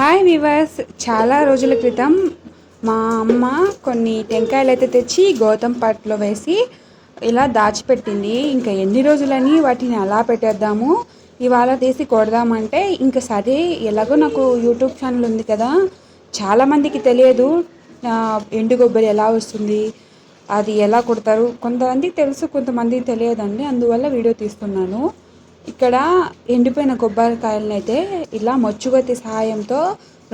Hi viewers చాలా రోజుల క్రితం మా అమ్మ కొన్ని టెంకాయలు అయితే తెచ్చి గౌతమ్ పట్లో వేసి ఇలా దాచిపెట్టింది. ఇంకా ఎన్ని రోజులని వాటిని అలా పెట్టేద్దాము? ఇవాళ తీసి కొడదామంటే ఇంకా సరే ఎలాగో నాకు యూట్యూబ్ ఛానల్ ఉంది కదా. చాలామందికి తెలియదు ఎండు కొబ్బరి ఎలా వస్తుంది అది ఎలా కొడతారు. కొంతమందికి తెలుసు కొంతమందికి తెలియదండి. అందువల్ల వీడియో తీస్తున్నాను. ఇక్కడ ఎండిపోయిన కొబ్బరికాయలను అయితే ఇలా మచ్చుగతి సహాయంతో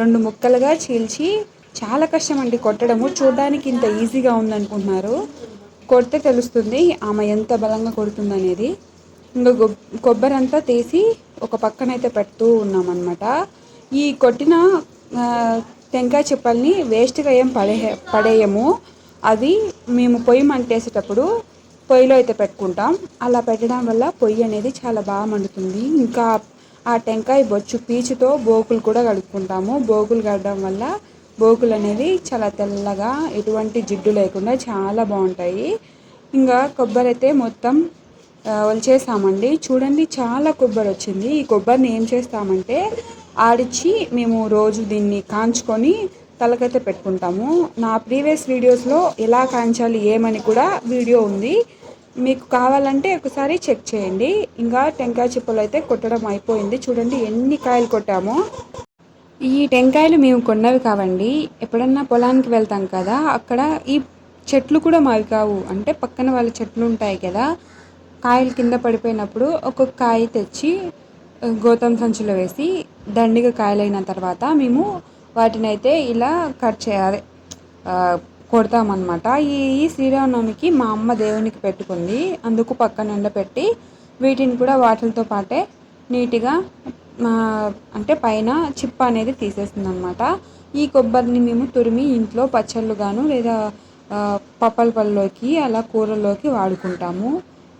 రెండు ముక్కలుగా చీల్చి చాలా కష్టం అండి కొట్టడము. చూడడానికి ఇంత ఈజీగా ఉందనుకుంటున్నారు. కొడితే తెలుస్తుంది ఆమె ఎంత బలంగా కొడుతుంది అనేది ఇంకా కొబ్బరి అంతా తీసి ఒక పక్కన అయితే పెడుతూ ఉన్నామన్నమాట. ఈ కొట్టిన టెంకాయ చెప్పల్ని వేస్ట్గా ఏం పడే పడేయము. అది మేము పొయ్యి మంటేసేటప్పుడు పొయ్యిలో అయితే పెట్టుకుంటాం. అలా పెట్టడం వల్ల పొయ్యి అనేది చాలా బాగా మండుతుంది. ఇంకా ఆ టెంకాయ బొచ్చు పీచుతో బోకులు కూడా కడుక్కుంటాము. బోకులు కడడం వల్ల బోకులు అనేది చాలా తెల్లగా ఎటువంటి జిడ్డు లేకుండా చాలా బాగుంటాయి. ఇంకా కొబ్బరి అయితే మొత్తం వలిచేసామండి చూడండి చాలా కొబ్బరి వచ్చింది. ఈ కొబ్బరిని ఏం చేస్తామంటే ఆడిచ్చి మేము రోజు దీన్ని కాంచుకొని తలకైతే పెట్టుకుంటాము. నా ప్రీవియస్ వీడియోస్లో ఎలా కాంచాలి ఏమని కూడా వీడియో ఉంది. మీకు కావాలంటే ఒకసారి చెక్ చేయండి. ఇంకా టెంకాయ చిప్పలు అయితే కొట్టడం అయిపోయింది. చూడండి ఎన్ని కాయలు కొట్టామో. ఈ టెంకాయలు మేము కొన్నవి కావండి. ఎప్పుడన్నా పొలానికి వెళ్తాం కదా అక్కడ ఈ చెట్లు కూడా మావి కావు. అంటే పక్కన వాళ్ళ చెట్లు ఉంటాయి కదా కాయలు కింద పడిపోయినప్పుడు ఒక్కొక్క కాయ తెచ్చి గోతం సంచిలో వేసి దండిగా కాయలైన తర్వాత మేము వాటిని అయితే ఇలా కట్ చేయాలి. కొడతామన్నమాట. ఈ శ్రీరామనవమికి మా అమ్మ దేవునికి పెట్టుకుంది. అందుకు పక్కన ఎండపెట్టి వీటిని కూడా వాటితో పాటే నీట్గా అంటే పైన చిప్ప అనేది తీసేస్తుంది అనమాట ఈ కొబ్బరిని మేము తురిమి ఇంట్లో పచ్చళ్ళు గాను లేదా పప్పల పళ్ళలోకి అలా కూరల్లోకి వాడుకుంటాము.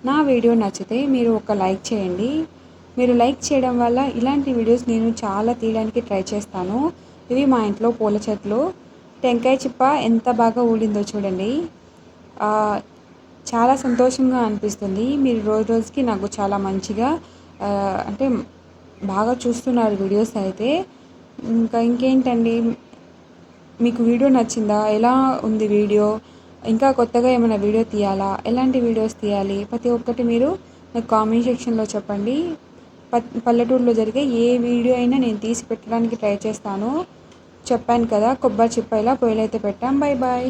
నా వీడియో నచ్చితే మీరు ఒక లైక్ చేయండి. మీరు లైక్ చేయడం వల్ల ఇలాంటి వీడియోస్ నేను చాలా తీయడానికి ట్రై చేస్తాను. ఇవి మా ఇంట్లో పూల చెట్లు. టెంకాయ చిప్ప ఎంత బాగా ఊడిందో చూడండి. చాలా సంతోషంగా అనిపిస్తుంది. మీరు రోజు రోజుకి నాకు చాలా మంచిగా అంటే బాగా చూస్తున్నారు వీడియోస్ అయితే. ఇంకా ఇంకేంటండి? మీకు వీడియో నచ్చిందా? ఎలా ఉంది వీడియో? ఇంకా కొత్తగా ఏమైనా వీడియో తీయాలా? ఎలాంటి వీడియోస్ తీయాలి? ప్రతి ఒక్కటి మీరు నాకు కామెంట్ సెక్షన్లో చెప్పండి. ప- పల్లెటూరులో జరిగే ఏ వీడియో అయినా నేను తీసి పెట్టడానికి ట్రై చేస్తాను. చెప్పాను కదా కొబ్బరి చిప్ప ఇలా పొయ్యిలైతే పెట్టాం. Bye bye